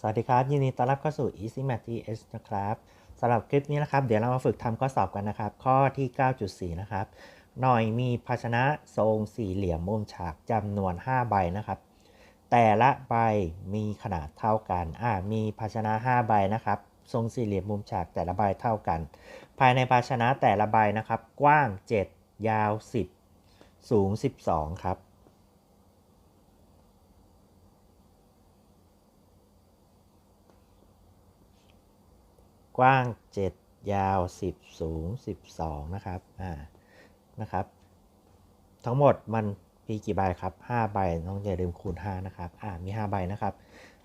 สวัสดีครับ ยินดีต้อนรับเข้าสู่ Easy Math TH นะครับสำหรับคลิปนี้นะครับ เดี๋ยวเรามาฝึกทำข้อสอบกันนะครับ ข้อที่ 9.4 นะครับ หน่อยมีภาชนะทรงสี่เหลี่ยมมุมฉากจำนวน 5 ใบนะครับ แต่ละใบมีขนาดเท่ากันอ่ามีภาชนะ 5 ใบนะครับ ทรงสี่เหลี่ยมมุมฉากแต่ละใบเท่ากัน ภายในภาชนะแต่ละใบนะครับ กว้าง 7 ยาว 10 สูง 12 ครับ กว้าง 7 ยาว 10 สูง 12 นะครับ อ่า นะครับ ทั้งหมดมันมีกี่ใบครับ 5 ใบ ต้องอย่าลืมคูณ 5 นะครับ อ่า มี 5 ใบนะครับ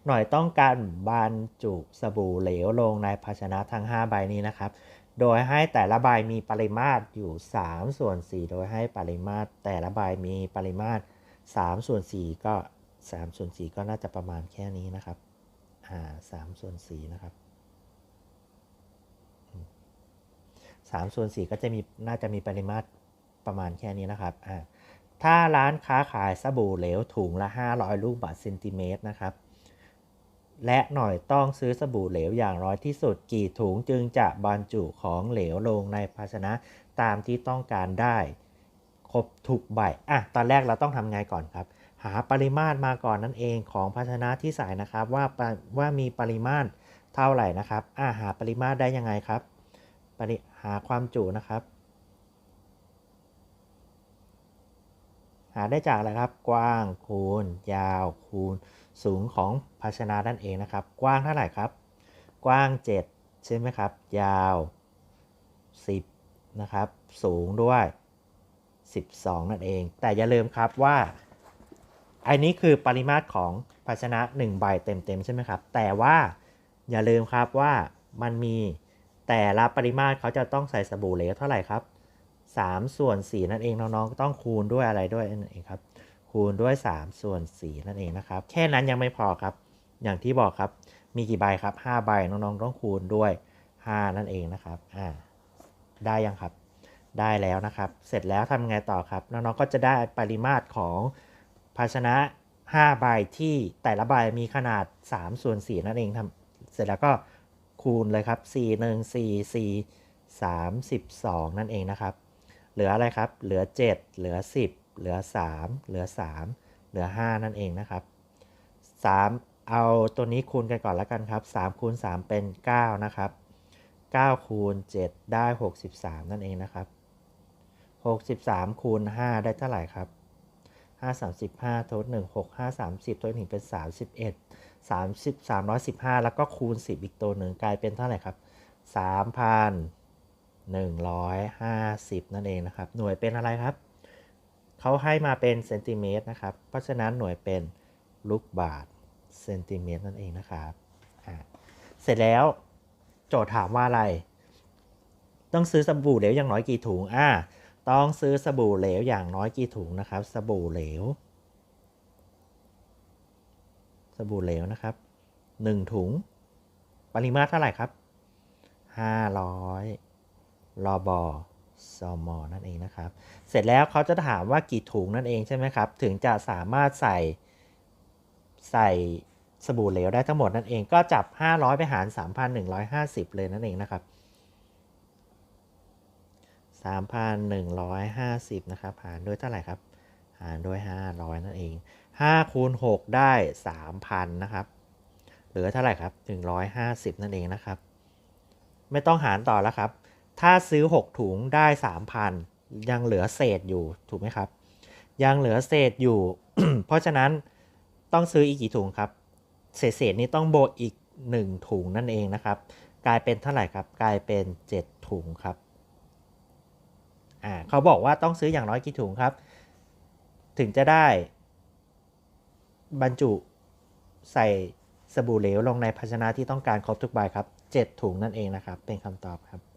หน่อยต้องการบรรจุสบู่เหลวลงในภาชนะทั้ง 5 ใบนี้นะครับ โดยให้แต่ละใบมีปริมาตรอยู่ 3 ส่วน 4 โดยให้ปริมาตร แต่ละใบมีปริมาตร 3 ส่วน 4 ก็ 3 ส่วน 4 ก็น่าจะประมาณแค่นี้นะครับ อ่า3ส่วน 4 นะครับ 3ส่วน4ก็จะมีน่าจะมีปริมาตรประมาณแค่นี้นะครับอ่าถ้าร้านค้าขายสบู่เหลวถุงละ 500 ลูกบาทเซนติเมตรนะครับและหน่อยต้องซื้อสบู่เหลวอย่างน้อยที่สุดกี่ถุงจึงจะบรรจุของเหลวลงในภาชนะตามที่ต้องการได้ ครบทุกใบอะตอนแรกเราต้องทำไงก่อนครับ หาปริมาตรมาก่อนนั่นเองของภาชนะที่ใส่นะครับว่าปว่ามีปริมาตรเท่าไหร่นะครับอะหาปริมาตรได้ยังไงครับ ปริหาความจุนะครับ หาได้จากอะไรครับ กว้างคูณ ยาวคูณ สูงของภาชนะนั่นเองนะครับ กว้างเท่าไหร่ครับ กว้าง 7 ใช่ไหมครับ ยาว 10 นะครับ สูงด้วย 12 นั่นเอง แต่อย่าลืมครับว่าอันนี้คือปริมาตรของภาชนะ 1 ใบเต็มๆใช่ไหมครับ แต่ว่าอย่าลืมครับว่ามันมี แต่ละปริมาตรเขาจะต้องใส่สบู่เหลวเท่าไหร่ครับ 3 ส่วน 4 นั่นเองน้องๆ ต้องคูณด้วยอะไรด้วยนั่นเองครับ คูณด้วย 3 ส่วน 4 นั่นเองนะครับ แค่นั้นยังไม่พอครับ อย่างที่บอกครับ มีกี่ใบครับ 5 ใบน้องๆ ต้องคูณด้วย 5 นั่นเองนะครับ อ่า ได้ยังครับ ได้แล้วนะครับ เสร็จแล้วทำไงต่อครับ น้องๆ ก็จะได้ปริมาตรของภาชนะ 5 ใบที่แต่ละใบมีขนาด 3 ส่วน 4 นั่นเองทำเสร็จแล้วก็ คูณเลยครับ 4 1 4 4 32 นั่นเองนะครับ เหลืออะไรครับ เหลือ 7 เหลือ 10 เหลือ 3 เหลือ 3 เหลือ 5 นั่นเองนะครับ 3 เอาตัวนี้คูณกันก่อนแล้วกันครับ 3 คูณ 3 เป็น 9 นะครับ 9 คูณ 7 ได้ 63 นั่นเองนะครับ 63 คูณ 5 ได้เท่าไหร่ครับ 5 35 ทด1 6 5 30ทด1เป็น 31 30 315 แล้วก็คูณ 10 อีกตัวหนึ่งกลายเป็นเท่าไหร่ครับ 3,150 นั่นเองนะครับ หน่วยเป็นอะไรครับ เขาให้มาเป็นเซนติเมตรนะครับ เพราะฉะนั้นหน่วยเป็นลูกบาทเซนติเมตรนั่นเองนะครับเสร็จแล้วโจทย์ถามว่าอะไร ต้องซื้อสบู่เหลวอย่างน้อยกี่ถุงอ่า ต้องซื้อสบู่เหลวอย่างน้อยกี่ถุงนะครับ สบู่เหลว สบู่เหลวนะครับ 1 ถุง ปริมาตรเท่าไหร่ครับ 500 รอบอซอมอนั่นเองนะครับ เสร็จแล้วเขาจะถามว่ากี่ถุงนั่นเองใช่ไหมครับ ถึงจะสามารถใส่ใส่สบู่เหลวได้ทั้งหมดนั่นเอง ก็จับ 500 ไปหาร 3,150 เลยนั่นเองนะครับ 3,150 นะครับ หารด้วยเท่าไหร่ครับ หารด้วย 500 นั่นเอง 5 คูณ 6 ได้ 3,000 นะครับ เหลือเท่าไหร่ครับ 150 นั่นเองนะครับ ไม่ต้องหารต่อแล้วครับ ถ้าซื้อ 6 ถุงได้ 3,000 ยังเหลือเศษอยู่ ถูกไหมครับ ยังเหลือเศษอยู่ เพราะฉะนั้นต้องซื้ออีกกี่ถุงครับ เศษเศษนี้ต้องโบกอีก 1 ถุงนั่นเองนะครับ กลายเป็นเท่าไหร่ครับ กลายเป็น 7 ถุงครับ อ่าเขาบอกว่าต้องซื้ออย่างน้อยกี่ถุงครับ ถึงจะได้ บรรจุใส่สบู่เหลวลงในภาชนะที่ต้องการครบทุกใบครับ 7 ถุงนั่นเองนะครับ เป็นคำตอบครับ